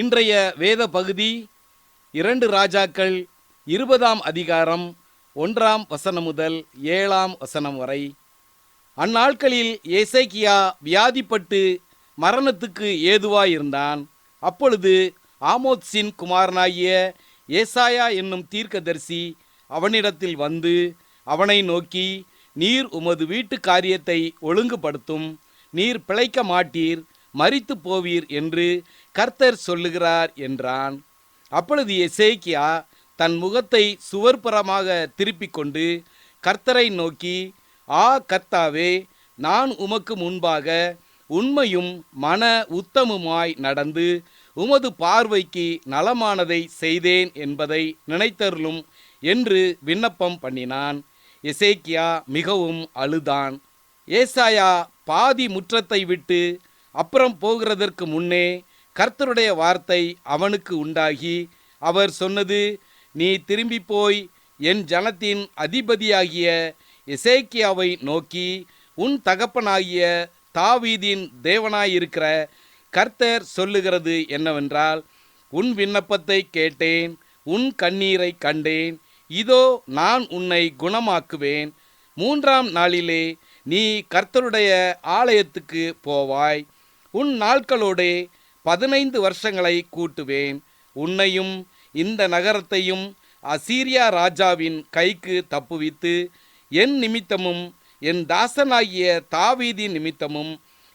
இன்றைய வேத பகுதி இரண்டு ராஜாக்கள் இருபதாம் அதிகாரம் ஒன்றாம் வசனம் முதல் ஏழாம் வசனம் வரை. அந்நாட்களில் ஏசேக்கியா வியாதிப்பட்டு மரணத்துக்கு ஏதுவாயிருந்தான். அப்பொழுது ஆமோத்சின் குமாரனாகிய ஏசாயா என்னும் தீர்க்கதரிசி அவனிடத்தில் வந்து அவனை நோக்கி நீர் உமது வீட்டு காரியத்தை ஒழுங்குபடுத்தும் நீர் பிழைக்க மாட்டீர் மறித்து போவீர் என்று கர்த்தர் சொல்லுகிறார் என்றான். அப்பொழுது எசேக்கியா தன் முகத்தை சுவர்புறமாக திருப்பிக் கொண்டு கர்த்தரை நோக்கி ஆ கர்த்தாவே நான் உமக்கு முன்பாக உண்மையும் மன உத்தமுமாய் நடந்து உமது பார்வைக்கு நலமானதை செய்தேன் என்பதை நினைத்தருளும் என்று விண்ணப்பம் பண்ணினான். எசேக்கியா மிகவும் அழுதான். ஏசாயா பாதி முற்றத்தை விட்டு அப்புறம் போகிறதற்கு முன்னே கர்த்தருடைய வார்த்தை அவனுக்கு உண்டாகி அவர் சொன்னது நீ திரும்பி போய் என் ஜனத்தின் அதிபதியாகிய இசைக்கியாவை நோக்கி உன் தகப்பனாகிய தாவீதின் தேவனாயிருக்கிற கர்த்தர் சொல்லுகிறது என்னவென்றால் உன் விண்ணப்பத்தை கேட்டேன் உன் கண்ணீரை கண்டேன் இதோ நான் உன்னை குணமாக்குவேன். மூன்றாம் நாளிலே நீ கர்த்தருடைய ஆலயத்துக்கு போவாய். உன் நாட்களோடே பதினைந்து வருஷங்களை கூட்டுவேன். உன்னையும் இந்த நகரத்தையும் அசீரியா ராஜாவின் கைக்கு தப்புவித்து என் நிமித்தமும் என் தாசனாகிய தாவீதி நிமித்தமும்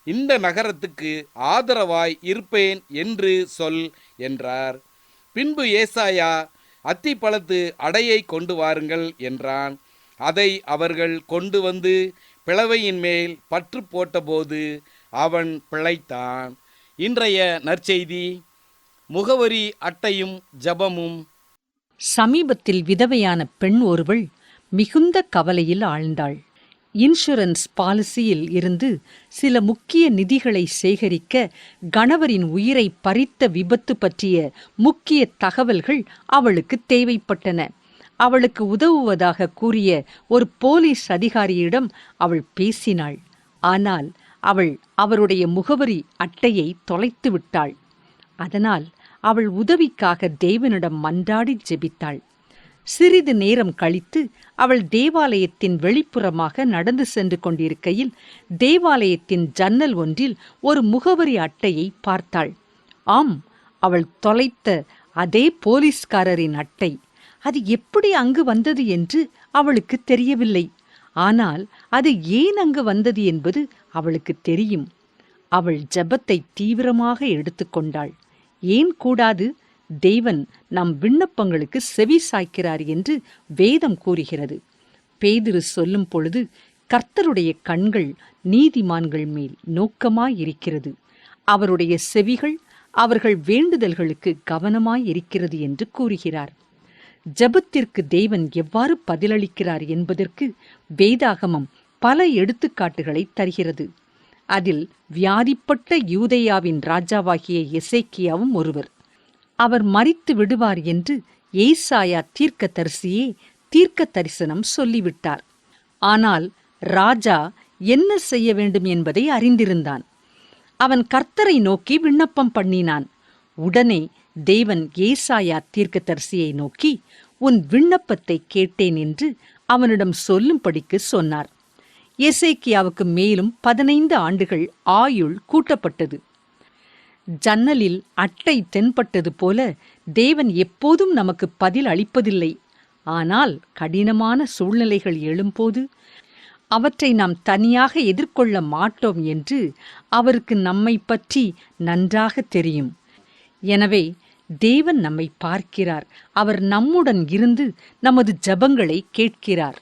இந்த நகரத்துக்கு ஆதரவாய் இருப்பேன் என்று சொல் என்றார். பின்பு ஏசாயா அத்திப்பழத்து அடையை கொண்டு வாருங்கள் என்றான். அதை அவர்கள் கொண்டு வந்து பிளவையின் மேல் பற்று போட்டபோது அவன் பிழைத்தான். இன்றைய நற்செய்தி முகவரி அட்டையும் ஜபமும். சமீபத்தில் விதவையான பெண் ஒருவள் மிகுந்த கவலையில் ஆழ்ந்தாள். இன்சூரன்ஸ் பாலிசியில் இருந்து சில முக்கிய நிதிகளை சேகரிக்க கணவரின் உயிரை பறித்த விபத்து பற்றிய முக்கிய தகவல்கள் அவளுக்கு தேவைப்பட்டன. அவளுக்கு உதவுவதாக கூறிய ஒரு போலீஸ் அதிகாரியிடம் அவள் பேசினாள். ஆனால் அவள் அவருடைய முகவரி அட்டையை தொலைத்து விட்டாள். அதனால் அவள் உதவிக்காக தேவனிடம் மன்றாடி ஜெபித்தாள். சிறிது நேரம் கழித்து அவள் தேவாலயத்தின் வெளிப்புறமாக நடந்து சென்று கொண்டிருக்கையில் தேவாலயத்தின் ஜன்னல் ஒன்றில் ஒரு முகவரி அட்டையை பார்த்தாள். ஆம் அவள் தொலைத்த அதே போலீஸ்காரரின் அட்டை. அது எப்படி அங்கு வந்தது என்று அவளுக்கு தெரியவில்லை. ஆனால் அது ஏன் அங்கு வந்தது என்பது அவளுக்கு தெரியும். அவள் ஜபத்தை தீவிரமாக எடுத்துக்கொண்டாள் ஏன் கூடாது? தெய்வன் நம் விண்ணப்பங்களுக்கு செவி சாய்க்கிறார் என்று வேதம் கூறுகிறது. பேதிரு சொல்லும் பொழுது கர்த்தருடைய கண்கள் நீதிமான்கள் மேல் நோக்கமாயிருக்கிறது. அவருடைய செவிகள் அவர்கள் வேண்டுதல்களுக்கு கவனமாயிருக்கிறது என்று கூறுகிறார். ஜெபத்திற்கு தேவன் எவ்வாறு பதிலளிக்கிறார் என்பதற்கு வேதாகமம் பல எடுத்துக்காட்டுகளை தருகிறது. அதில் வியாதிப்பட்ட யூதையாவின் ராஜாவாகிய எசேக்கியாவும் ஒருவர். அவர் மறித்து விடுவார் என்று எய்சாயா தீர்க்க தரிசியே தீர்க்க தரிசனம் சொல்லிவிட்டார். ஆனால் ராஜா என்ன செய்ய வேண்டும் என்பதை அறிந்திருந்தான். அவன் கர்த்தரை நோக்கி விண்ணப்பம் பண்ணினான். உடனே தேவன் ஏசாயா தீர்க்கதரிசியை நோக்கி உன் விண்ணப்பத்தை கேட்டேன் என்று அவனிடம் சொல்லும்படிக்கு சொன்னார். எசேக்கியாவுக்கு மேலும் பதினைந்து ஆண்டுகள் ஆயுள் கூட்டப்பட்டது. ஜன்னலில் அட்டை தென்பட்டது போல தேவன் எப்போதும் நமக்கு பதில் அளிப்பதில்லை. ஆனால் கடினமான சூழ்நிலைகள் எழும்போது அவற்றை நாம் தனியாக எதிர்கொள்ள மாட்டோம் என்று அவருக்கு நம்மை பற்றி நன்றாக தெரியும். எனவே தேவன் நம்மை பார்க்கிறார். அவர் நம்முடன் இருந்து நமது ஜபங்களை கேட்கிறார்.